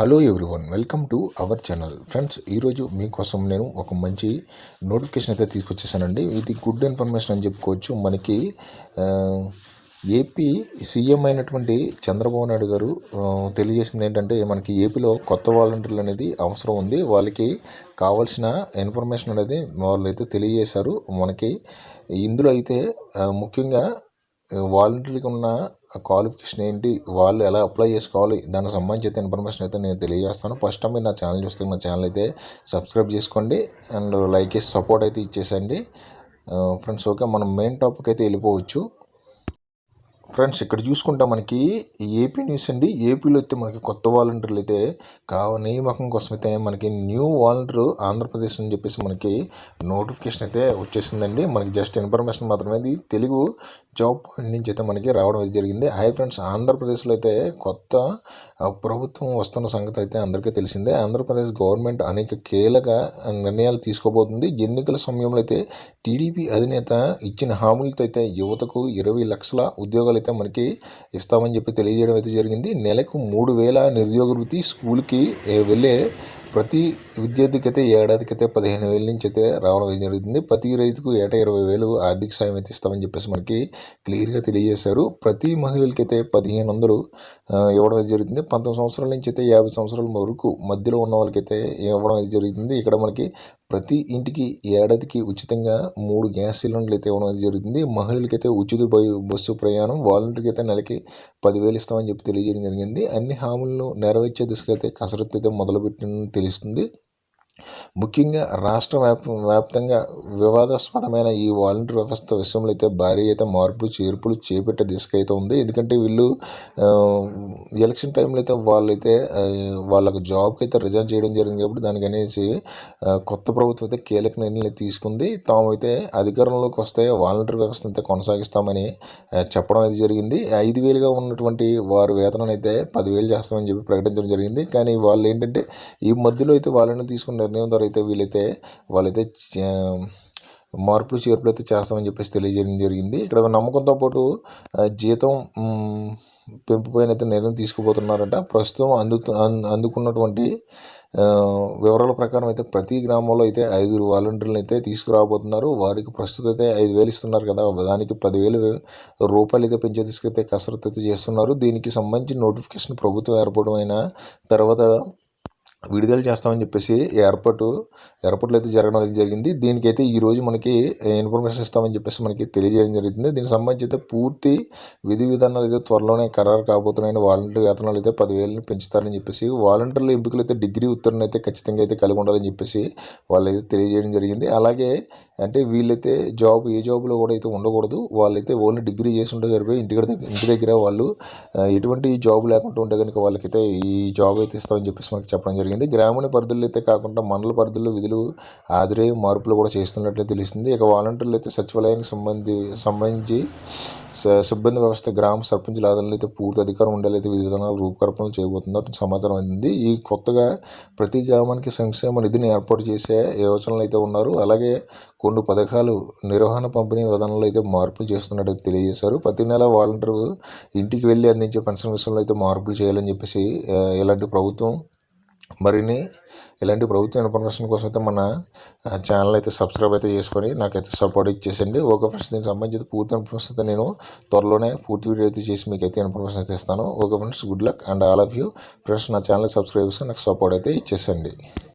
Hello everyone welcome to our channel friends ఈరోజు మీకోసం నేను ఒక మంచి నోటిఫికేషన్ అయితే తీసుకొచ్చేసానండి. ఇది గుడ్ ఇన్ఫర్మేషన్ అని చెప్పుకోవచ్చు. మనకి ఏపీ సీఎం అయినటువంటి చంద్రబాబు నాయుడు గారు తెలియజేసింది ఏంటంటే మనకి ఏపీలో కొత్త వాలంటీర్లు అనేది అవసరం ఉంది. వాళ్ళకి కావాల్సిన ఇన్ఫర్మేషన్ అనేది వాళ్ళు అయితే తెలియజేశారు. మనకి ఇందులో అయితే ముఖ్యంగా వాలంటీర్లకు ఉన్న ఆ క్వాలిఫికేషన్ ఏంటి వాళ్ళు ఎలా అప్లై చేసుకోవాలి దానికి సంబంధించి అయితే ఇన్ఫర్మేషన్ అయితే నేను తెలియజేస్తాను. ఫస్ట్ టైం మీరు నా ఛానల్ చూస్తే నా ఛానల్ అయితే సబ్స్క్రైబ్ చేసుకోండి అండ్ లైక్ చేసి సపోర్ట్ అయితే ఇచ్చేసండి. Uh, ఫ్రెండ్స్ ఓకే మనం మెయిన్ టాపిక్ అయితే వెళ్ళిపోవచ్చు. ఫ్రెండ్స్ ఇక్కడ చూసుకుంటే మనకి ఏపీ న్యూస్ అండి. ఏపీలో అయితే మనకి కొత్త వాలంటీర్లు అయితే కావ నియామకం కోసం అయితే మనకి న్యూ వాలంటీర్ ఆంధ్రప్రదేశ్ అని చెప్పేసి మనకి నోటిఫికేషన్ అయితే వచ్చేసిందండి. మనకి జస్ట్ ఇన్ఫర్మేషన్ మాత్రమే ఇది తెలుగు జాబ్ పాయింట్ నుంచి అయితే మనకి రావడం అయితే జరిగింది. హాయ్ ఫ్రెండ్స్ ఆంధ్రప్రదేశ్లో అయితే కొత్త ప్రభుత్వం వస్తున్న సంగతి అయితే అందరికీ తెలిసిందే. ఆంధ్రప్రదేశ్ గవర్నమెంట్ అనేక కీలక నిర్ణయాలు తీసుకోబోతుంది. ఎన్నికల సమయంలో అయితే టీడీపీ అధినేత ఇచ్చిన హామీలతో అయితే యువతకు ఇరవై లక్షల ఉద్యోగాలు అయితే మనకి ఇస్తామని చెప్పి తెలియజేయడం అయితే జరిగింది. నెలకు మూడు వేల నిరుద్యోగ వృత్తి స్కూల్కి వెళ్ళే ప్రతి విద్యార్థికి అయితే ఏడాదికి అయితే పదిహేను వేల నుంచి అయితే రావడం జరుగుతుంది. ప్రతి రైతుకు ఏటా ఇరవై వేలు ఆర్థిక సాయం అయితే ఇస్తామని చెప్పేసి మనకి క్లియర్గా తెలియజేశారు. ప్రతి మహిళలకి అయితే పదిహేను వందలు ఇవ్వడం జరుగుతుంది. పంతొమ్మిది సంవత్సరాల నుంచి అయితే యాభై సంవత్సరాల వరకు మధ్యలో ఉన్న వాళ్ళకైతే ఇవ్వడం అయితే జరుగుతుంది. ఇక్కడ మనకి ప్రతి ఇంటికి ఏడాదికి ఉచితంగా మూడు గ్యాస్ సిలిండర్లు అయితే ఇవ్వడం అయితే జరుగుతుంది. మహిళలకైతే ఉచిత బస్సు ప్రయాణం వాలంటీర్కి అయితే నెలకి పదివేలు ఇస్తామని చెప్పి తెలియజేయడం జరిగింది. అన్ని హామీలను నెరవేర్చే దిశగా అయితే కసరత్తు అయితే మొదలుపెట్టిన తెలుస్తుంది. ముఖ్యంగా రాష్ట్ర వ్యాప్ వ్యాప్తంగా వివాదాస్పదమైన ఈ వాలంటీర్ వ్యవస్థ విషయంలో అయితే భారీ అయితే మార్పులు చేర్పులు చేపట్టే దిశకైతే ఉంది. ఎందుకంటే వీళ్ళు ఎలక్షన్ టైంలో అయితే వాళ్ళైతే వాళ్ళకు జాబ్కి అయితే రిజైన్ చేయడం జరిగింది కాబట్టి దానికి అనేసి కొత్త ప్రభుత్వం అయితే కీలక నిర్ణయం తీసుకుంది. తాము అయితే అధికారంలోకి వస్తే వాలంటీర్ వ్యవస్థ అయితే కొనసాగిస్తామని చెప్పడం అయితే జరిగింది. ఐదు వేలుగా ఉన్నటువంటి వారి వేతనం అయితే పదివేలు చేస్తామని చెప్పి ప్రకటించడం జరిగింది. కానీ వాళ్ళు ఏంటంటే ఈ మధ్యలో అయితే వాళ్ళని తీసుకున్న నిర్ణయం ద్వారా అయితే వీళ్ళైతే వాళ్ళైతే మార్పులు చేర్పులు అయితే చేస్తామని చెప్పేసి తెలియజేయడం జరిగింది. ఇక్కడ నమ్మకంతో పాటు జీతం పెంపుపైన అయితే నిర్ణయం తీసుకుపోతున్నారంట. ప్రస్తుతం అందుతు అందుకున్నటువంటి వివరాల ప్రకారం అయితే ప్రతి గ్రామంలో అయితే ఐదుగురు వాలంటీర్లు అయితే తీసుకురాబోతున్నారు. వారికి ప్రస్తుతం అయితే ఐదు వేలు ఇస్తున్నారు కదా. దానికి పదివేలు రూపాయలు అయితే పెంచే తీసుకైతే కసరత్తు అయితే చేస్తున్నారు. దీనికి సంబంధించి నోటిఫికేషన్ ప్రభుత్వం ఏర్పడమైన తర్వాత విడుదల చేస్తామని చెప్పేసి ఏర్పాటు ఏర్పాట్లు అయితే జరగడం అయితే జరిగింది. దీనికైతే ఈ రోజు మనకి ఇన్ఫర్మేషన్ ఇస్తామని చెప్పేసి మనకి తెలియజేయడం జరుగుతుంది. దీనికి సంబంధించి అయితే పూర్తి విధి విధానాలు అయితే త్వరలోనే ఖరారు కాబోతున్నాయని వాలంటీర్ వేతనాలు అయితే పదివేలని పెంచుతారని చెప్పేసి వాలంటీర్ల ఎంపికలు అయితే డిగ్రీ ఉత్తర్వులు అయితే ఖచ్చితంగా అయితే కలిగి ఉండాలని చెప్పేసి వాళ్ళైతే తెలియజేయడం జరిగింది. అలాగే అంటే వీళ్ళైతే జాబ్ ఏ జాబ్లో కూడా అయితే ఉండకూడదు. వాళ్ళైతే ఓన్లీ డిగ్రీ చేసి ఉంటే సరిపోయి ఇంటి దగ్గర ఇంటి దగ్గర వాళ్ళు ఎటువంటి జాబ్ లేకుండా ఉంటే కనుక వాళ్ళకైతే ఈ జాబ్ అయితే ఇస్తామని చెప్పేసి మనకి చెప్పడం జరిగింది. గ్రామీణ పరిధుల్లో అయితే కాకుండా మండల పరిధుల్లో విధులు హాజరయ్యే మార్పులు కూడా చేస్తున్నట్లు తెలుస్తుంది. ఇక వాలంటీర్లు అయితే సచివాలయానికి సంబంధి సంబంధించి సిబ్బంది వ్యవస్థ గ్రామ సర్పంచుల ఆధారంలో అయితే పూర్తి అధికారం ఉండేలైతే విధి విధానాలు రూపకల్పన చేయబోతున్నట్టు సమాచారం అందింది. ఈ కొత్తగా ప్రతి గ్రామానికి సంక్షేమ నిధిని ఏర్పాటు చేసే యోచనలు అయితే ఉన్నారు. అలాగే కొన్ని పథకాలు నిర్వహణ పంపిణీ విధానంలో అయితే మార్పులు చేస్తున్నట్టు తెలియజేశారు. ప్రతి నెల వాలంటీర్ ఇంటికి వెళ్ళి అందించే పెన్షన్ విషయంలో అయితే మార్పులు చేయాలని చెప్పేసి ఇలాంటి ప్రభుత్వం మరిన్ని ఇలాంటి ప్రభుత్వ ఇన్ఫర్మేషన్ కోసం అయితే మన ఛానల్ అయితే సబ్స్క్రైబ్ అయితే చేసుకొని నాకైతే సపోర్ట్ ఇచ్చేసండి ఓకే ఫ్రెండ్స్ దీనికి సంబంధించి పూర్తి ఇన్ఫర్మేషన్ అయితే నేను త్వరలోనే పూర్తి వీడియో అయితే చేసి మీకు అయితే ఇన్ఫర్మేషన్ అయితే ఇస్తాను. Okay friends good luck and all of you. Friends నా ఛానల్ సబ్స్క్రైబ్ చేసుకొని నాకు సపోర్ట్ అయితే ఇచ్చేసండి